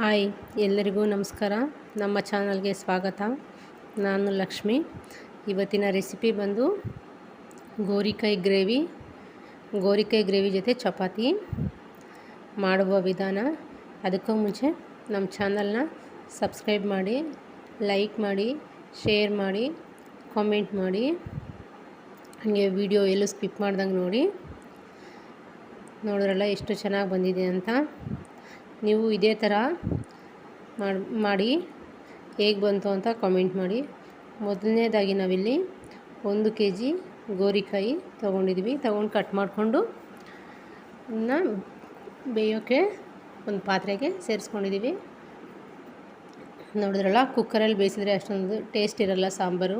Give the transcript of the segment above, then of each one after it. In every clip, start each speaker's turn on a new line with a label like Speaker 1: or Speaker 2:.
Speaker 1: Hi, ಎಲ್ಲರಿಗೂ ನಮಸ್ಕಾರ. ನಮ್ಮ ಚಾನಲ್ಗೆ ಸ್ವಾಗತ. ನಾನು ಲಕ್ಷ್ಮಿ. ಇವತ್ತಿನ ರೆಸಿಪಿ ಬಂದು ಗೋರಿಕಾಯಿ ಗ್ರೇವಿ. ಗೋರಿಕಾಯಿ ಗ್ರೇವಿ ಜೊತೆ ಚಪಾತಿ ಮಾಡುವ ವಿಧಾನ. ಅದಕ್ಕೂ ಮುಂಚೆ ನಮ್ಮ ಚಾನಲ್ನ ಸಬ್ಸ್ಕ್ರೈಬ್ ಮಾಡಿ, ಲೈಕ್ ಮಾಡಿ, ಶೇರ್ ಮಾಡಿ, ಕಾಮೆಂಟ್ ಮಾಡಿ. ಹಾಗೆ ವಿಡಿಯೋ ಎಲ್ಲೂ ಸ್ಕಿಪ್ ಮಾಡ್ದಂಗೆ ನೋಡಿ. ನೋಡಿದ್ರಲ್ಲ ಎಷ್ಟು ಚೆನ್ನಾಗಿ ಬಂದಿದೆ ಅಂತ. ನೀವು ಇದೇ ಥರ ಮಾಡಿ ಹೇಗೆ ಬಂತು ಅಂತ ಕಾಮೆಂಟ್ ಮಾಡಿ. ಮೊದಲನೇದಾಗಿ ನಾವಿಲ್ಲಿ ಒಂದು ಕೆ ಜಿ ಗೋರಿಕಾಯಿ ತೊಗೊಂಡಿದ್ವಿ. ತೊಗೊಂಡು ಕಟ್ ಮಾಡಿಕೊಂಡು ಅದನ್ನ ಬೇಯೋಕ್ಕೆ ಒಂದು ಪಾತ್ರೆಗೆ ಸೇರಿಸ್ಕೊಂಡಿದ್ದೀವಿ ನೋಡಿದ್ರಲ್ಲ ಕುಕ್ಕರಲ್ಲಿ ಬೇಯಿಸಿದ್ರೆ ಅಷ್ಟೊಂದು ಟೇಸ್ಟ್ ಇರಲ್ಲ ಸಾಂಬಾರು.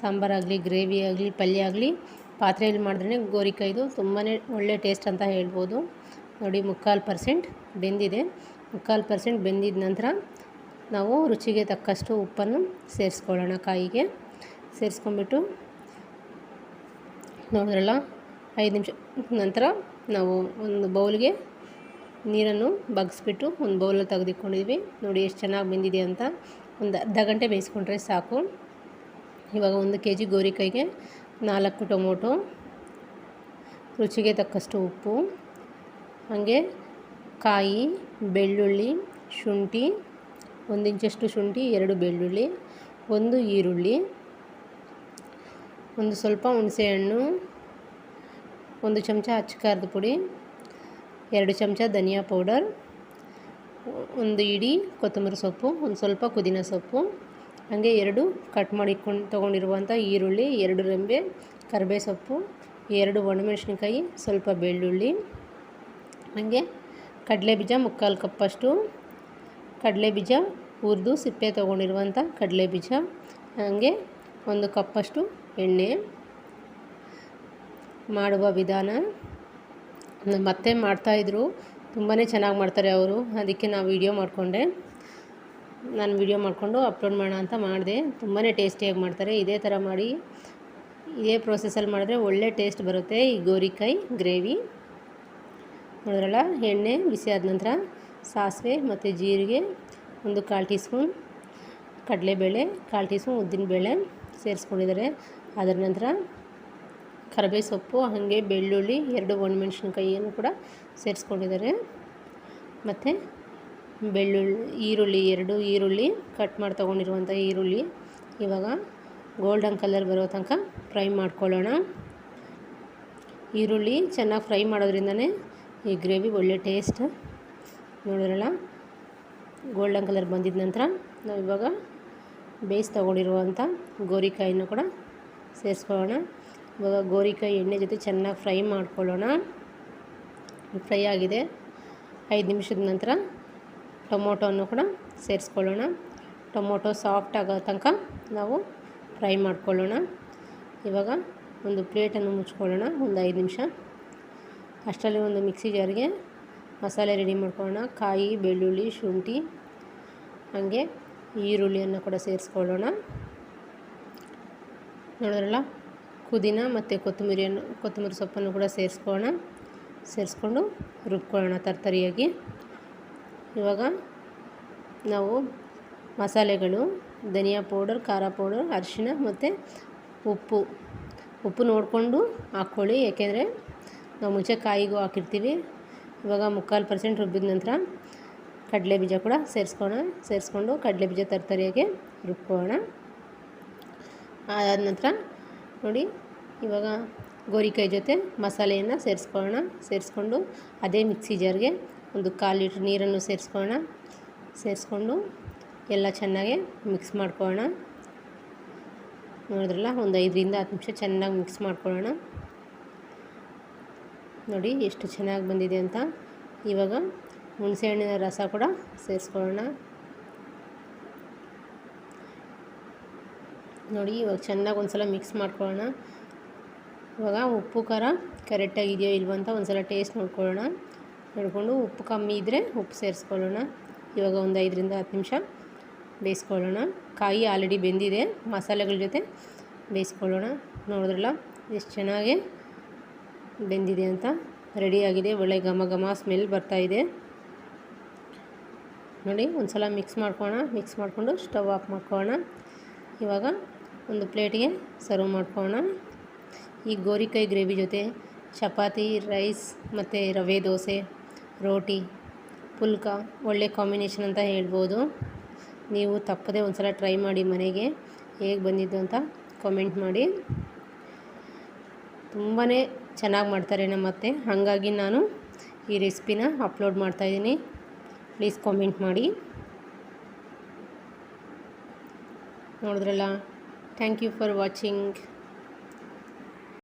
Speaker 1: ಸಾಂಬಾರಾಗಲಿ ಗ್ರೇವಿ ಆಗಲಿ, ಪಲ್ಯ ಆಗಲಿ, ಪಾತ್ರೆಯಲ್ಲಿ ಮಾಡಿದ್ರೆ ಗೋರಿಕಾಯ್ದು ತುಂಬಾ ಒಳ್ಳೆ ಟೇಸ್ಟ್ ಅಂತ ಹೇಳ್ಬೋದು. ನೋಡಿ, ಮುಕ್ಕಾಲು ಪರ್ಸೆಂಟ್ ಬೆಂದಿದೆ. ಮುಕ್ಕಾಲು ಪರ್ಸೆಂಟ್ ಬೆಂದಿದ ನಂತರ ನಾವು ರುಚಿಗೆ ತಕ್ಕಷ್ಟು ಉಪ್ಪನ್ನು ಸೇರಿಸ್ಕೊಳ್ಳೋಣ ಕಾಯಿಗೆ. ಸೇರಿಸ್ಕೊಂಡ್ಬಿಟ್ಟು ನೋಡಿದ್ರಲ್ಲ, ಐದು ನಿಮಿಷ ನಂತರ ನಾವು ಒಂದು ಬೌಲ್ಗೆ ನೀರನ್ನು ಬಗ್ಸ್ಬಿಟ್ಟು ಒಂದು ಬೌಲಲ್ಲಿ ತೆಗೆದಿಟ್ಕೊಂಡಿದ್ವಿ ನೋಡಿ ಎಷ್ಟು ಚೆನ್ನಾಗಿ ಬೆಂದಿದೆ ಅಂತ. ಒಂದು ಅರ್ಧ ಗಂಟೆ ಬೇಯಿಸ್ಕೊಂಡ್ರೆ ಸಾಕು. ಇವಾಗ ಒಂದು ಕೆ ಜಿ ಗೋರಿಕಾಯಿಗೆ ನಾಲ್ಕು ಟೊಮೊಟೊ, ರುಚಿಗೆ ತಕ್ಕಷ್ಟು ಉಪ್ಪು, ಹಾಗೆ ಕಾಯಿ, ಬೆಳ್ಳುಳ್ಳಿ, ಶುಂಠಿ, ಒಂದು ಇಂಚಷ್ಟು ಶುಂಠಿ, ಎರಡು ಬೆಳ್ಳುಳ್ಳಿ, ಒಂದು ಈರುಳ್ಳಿ, ಒಂದು ಸ್ವಲ್ಪ ಹುಣಸೆಹಣ್ಣು, ಒಂದು ಚಮಚ ಅಚ್ಚಕಾರದ ಪುಡಿ, ಎರಡು ಚಮಚ ಧನಿಯಾ ಪೌಡರ್, ಒಂದು ಇಡಿ ಕೊತ್ತಂಬರಿ ಸೊಪ್ಪು, ಒಂದು ಸ್ವಲ್ಪ ಪುದೀನ ಸೊಪ್ಪು, ಹಾಗೆ ಎರಡು ಕಟ್ ಮಾಡಿಕೊಂಡು ತೊಗೊಂಡಿರುವಂಥ ಈರುಳ್ಳಿ, ಎರಡು ರೆಂಬೆ ಕರಿಬೇ ಸೊಪ್ಪು ಎರಡು ಒಣಮೆಣಸಿನ್ಕಾಯಿ, ಸ್ವಲ್ಪ ಬೆಳ್ಳುಳ್ಳಿ, ಹಾಗೆ ಕಡಲೆ ಬೀಜ ಮುಕ್ಕಾಲು ಕಪ್ಪಷ್ಟು. ಕಡಲೆ ಬೀಜ ಹುರಿದು ಸಿಪ್ಪೆ ತೊಗೊಂಡಿರುವಂಥ ಕಡಲೆ ಬೀಜ ಹಾಗೆ ಒಂದು ಕಪ್ಪಷ್ಟು ಎಣ್ಣೆ ಮಾಡುವ ವಿಧಾನ. ಮತ್ತೆ ಮಾಡ್ತಾಯಿದ್ರು ತುಂಬಾ ಚೆನ್ನಾಗಿ ಮಾಡ್ತಾರೆ ಅವರು. ಅದಕ್ಕೆ ನಾವು ವಿಡಿಯೋ ಮಾಡಿಕೊಂಡೆ. ನಾನು ವಿಡಿಯೋ ಮಾಡಿಕೊಂಡು ಅಪ್ಲೋಡ್ ಮಾಡೋಣ ಅಂತ ಮಾಡಿದೆ. ತುಂಬಾ ಟೇಸ್ಟಿಯಾಗಿ ಮಾಡ್ತಾರೆ. ಇದೇ ಥರ ಮಾಡಿ, ಇದೇ ಪ್ರೋಸೆಸಲ್ಲಿ ಮಾಡಿದ್ರೆ ಒಳ್ಳೆ ಟೇಸ್ಟ್ ಬರುತ್ತೆ. ಈ ಗೋರಿಕಾಯಿ ಗ್ರೇವಿ. ನೋಡಿದ್ರಲ್ಲ ಎಣ್ಣೆ ಬಿಸಿ ಆದ ನಂತರ ಸಾಸಿವೆ ಮತ್ತು ಜೀರಿಗೆ ಒಂದು ಕಾಲು ಟೀ ಸ್ಪೂನ್ ಕಡಲೆಬೇಳೆ, ಕಾಲು ಟೀ ಸ್ಪೂನ್ ಉದ್ದಿನಬೇಳೆ ಸೇರಿಸ್ಕೊಂಡಿದ್ದಾರೆ. ಅದರ ನಂತರ ಕರಿಬೇವು ಸೊಪ್ಪು, ಹಾಗೆ ಬೆಳ್ಳುಳ್ಳಿ, ಎರಡು ಒಣಮೆಣ್ಸಿನ್ಕಾಯಿಯನ್ನು ಕೂಡ ಸೇರಿಸ್ಕೊಂಡಿದ್ದಾರೆ. ಮತ್ತು ಬೆಳ್ಳುಳ್ಳಿ, ಈರುಳ್ಳಿ ಎರಡು, ಈರುಳ್ಳಿ ಕಟ್ ಮಾಡಿ ತೊಗೊಂಡಿರುವಂಥ ಈರುಳ್ಳಿ ಇವಾಗ ಗೋಲ್ಡನ್ ಕಲರ್ ಬರೋ ತನಕ ಫ್ರೈ ಮಾಡ್ಕೊಳ್ಳೋಣ. ಈರುಳ್ಳಿ ಚೆನ್ನಾಗಿ ಫ್ರೈ ಮಾಡೋದ್ರಿಂದನೇ ಈ ಗ್ರೇವಿ ಒಳ್ಳೆ ಟೇಸ್ಟ್. ನೋಡಿರಲ್ಲ ಗೋಲ್ಡನ್ ಕಲರ್ ಬಂದಿದ ನಂತರ ನಾವು ಇವಾಗ ಬೇಯಿಸಿ ತೊಗೊಂಡಿರುವಂಥ ಗೋರಿಕಾಯಿನೂ ಕೂಡ ಸೇರಿಸ್ಕೊಳ್ಳೋಣ. ಇವಾಗ ಗೋರಿಕಾಯಿ ಎಣ್ಣೆ ಜೊತೆ ಚೆನ್ನಾಗಿ ಫ್ರೈ ಮಾಡ್ಕೊಳ್ಳೋಣ. ಫ್ರೈ ಆಗಿದೆ. ಐದು ನಿಮಿಷದ ನಂತರ ಟೊಮೊಟೊವನ್ನು ಕೂಡ ಸೇರಿಸ್ಕೊಳ್ಳೋಣ. ಟೊಮೊಟೊ ಸಾಫ್ಟ್ ಆಗೋ ತನಕ ನಾವು ಫ್ರೈ ಮಾಡ್ಕೊಳ್ಳೋಣ. ಇವಾಗ ಒಂದು ಪ್ಲೇಟನ್ನು ಮುಚ್ಕೊಳ್ಳೋಣ. ಒಂದು ಐದು ನಿಮಿಷ. ಅಷ್ಟರಲ್ಲಿ ಒಂದು ಮಿಕ್ಸಿ ಜಾರಿಗೆ ಮಸಾಲೆ ರೆಡಿ ಮಾಡ್ಕೊಳ್ಳೋಣ. ಕಾಯಿ, ಬೆಳ್ಳುಳ್ಳಿ, ಶುಂಠಿ, ಹಾಗೆ ಈರುಳ್ಳಿಯನ್ನು ಕೂಡ ಸೇರಿಸ್ಕೊಳ್ಳೋಣ. ನೋಡಿದ್ರಲ್ಲ? ಪುದೀನ ಮತ್ತು ಕೊತ್ತಂಬರಿಯನ್ನು, ಕೊತ್ತಂಬರಿ ಸೊಪ್ಪನ್ನು ಕೂಡ ಸೇರಿಸ್ಕೊಳ್ಳೋಣ. ಸೇರಿಸ್ಕೊಂಡು ರುಬ್ಕೊಳ್ಳೋಣ ತರ್ತರಿಯಾಗಿ. ಇವಾಗ ನಾವು ಮಸಾಲೆಗಳು, ಧನಿಯಾ ಪೌಡರ್, ಖಾರ ಪೌಡರ್, ಅರಿಶಿಣ ಮತ್ತು ಉಪ್ಪು. ಉಪ್ಪು ನೋಡಿಕೊಂಡು ಹಾಕ್ಕೊಳ್ಳಿ, ಏಕೆಂದರೆ ನಾವು ಮುಂಚೆ ಕಾಯಿಗೂ ಹಾಕಿರ್ತೀವಿ. ಇವಾಗ ಮುಕ್ಕಾಲು ಪರ್ಸೆಂಟ್ ರುಬ್ಬಿದ ನಂತರ ಕಡಲೆ ಬೀಜ ಕೂಡ ಸೇರಿಸ್ಕೋಣ ಸೇರಿಸ್ಕೊಂಡು ಕಡಲೆ ಬೀಜ ತರ್ತರಿಯಾಗೆ ರುಬ್ಕೋಣ ಅದಾದ ನಂತರ ನೋಡಿ, ಇವಾಗ ಗೋರಿಕಾಯಿ ಜೊತೆ ಮಸಾಲೆಯನ್ನು ಸೇರಿಸ್ಕೊಳ್ಳೋಣ. ಸೇರಿಸ್ಕೊಂಡು ಅದೇ ಮಿಕ್ಸಿ ಜಾರ್ಗೆ ಒಂದು ಕಾಲು ಲೀಟ್ರ್ ನೀರನ್ನು ಸೇರಿಸ್ಕೊಳ್ಳೋಣ. ಸೇರಿಸ್ಕೊಂಡು ಎಲ್ಲ ಚೆನ್ನಾಗಿ ಮಿಕ್ಸ್ ಮಾಡ್ಕೊಳ್ಳೋಣ. ನೋಡಿದ್ರಲ್ಲ, ಒಂದು ಐದರಿಂದ ಹತ್ತು ನಿಮಿಷ ಚೆನ್ನಾಗಿ ಮಿಕ್ಸ್ ಮಾಡ್ಕೊಳ್ಳೋಣ. ನೋಡಿ ಎಷ್ಟು ಚೆನ್ನಾಗಿ ಬಂದಿದೆ ಅಂತ. ಇವಾಗ ಹುಣಸೆಹಣ್ಣಿನ ರಸ ಕೂಡ ಸೇರಿಸ್ಕೊಳ್ಳೋಣ. ನೋಡಿ ಇವಾಗ ಚೆನ್ನಾಗಿ ಒಂದು ಸಲ ಮಿಕ್ಸ್ ಮಾಡ್ಕೊಳ್ಳೋಣ. ಇವಾಗ ಉಪ್ಪು, ಖಾರ ಕರೆಕ್ಟಾಗಿದೆಯೋ ಇಲ್ವೋ ಅಂತ ಒಂದು ಸಲ ಟೇಸ್ಟ್ ನೋಡ್ಕೊಳ್ಳೋಣ. ನೋಡಿಕೊಂಡು ಉಪ್ಪು ಕಮ್ಮಿ ಇದ್ದರೆ ಉಪ್ಪು ಸೇರಿಸ್ಕೊಳ್ಳೋಣ. ಇವಾಗ ಒಂದು ಐದರಿಂದ ಹತ್ತು ನಿಮಿಷ ಬೇಯಿಸ್ಕೊಳ್ಳೋಣ. ಕಾಯಿ ಆಲ್ರೆಡಿ ಬೆಂದಿದೆ. ಮಸಾಲೆಗಳ ಜೊತೆ ಬೇಯಿಸ್ಕೊಳ್ಳೋಣ. ನೋಡಿದ್ರಲ್ಲ, ಎಷ್ಟು ಚೆನ್ನಾಗಿ ಬೆಂದಿದೆ ಅಂತ. ರೆಡಿಯಾಗಿದೆ. ಒಳ್ಳೆ ಘಮ ಘಮ ಸ್ಮೆಲ್ ಬರ್ತಾಯಿದೆ ನೋಡಿ ಒಂದು ಸಲ ಮಿಕ್ಸ್ ಮಾಡ್ಕೊಳ್ಳೋಣ. ಮಿಕ್ಸ್ ಮಾಡಿಕೊಂಡು ಸ್ಟವ್ ಆಫ್ ಮಾಡ್ಕೊಳ್ಳೋಣ. ಇವಾಗ ಒಂದು ಪ್ಲೇಟಿಗೆ ಸರ್ವ್ ಮಾಡ್ಕೊಳ್ಳೋಣ. ಈ ಗೋರಿಕಾಯಿ ಗ್ರೇವಿ ಜೊತೆ ಚಪಾತಿ ರೈಸ್ ಮತ್ತು ರವೆ ದೋಸೆ, ರೋಟಿ, ಪುಲ್ಕ, ಒಳ್ಳೆ ಕಾಂಬಿನೇಷನ್ ಅಂತ ಹೇಳ್ಬೋದು. ನೀವು ತಪ್ಪದೆ ಒಂದು ಸಲ ಟ್ರೈ ಮಾಡಿ ಮನೆಗೆ ಹೇಗೆ ಬಂದಿದ್ದು ಅಂತ ಕಾಮೆಂಟ್ ಮಾಡಿ. ತುಂಬಾ ಚೆನ್ನಾಗಿ ಮಾಡ್ತಾರೆ ನಮ್ಮ ಅತ್ತೆ ಹಾಗಾಗಿ ನಾನು ಈ ರೆಸಿಪಿನ ಅಪ್ಲೋಡ್ ಮಾಡ್ತಾಯಿದ್ದೀನಿ ಪ್ಲೀಸ್ ಕಾಮೆಂಟ್ ಮಾಡಿ. ನೋಡಿದ್ರಲ್ಲ? Thank you for watching.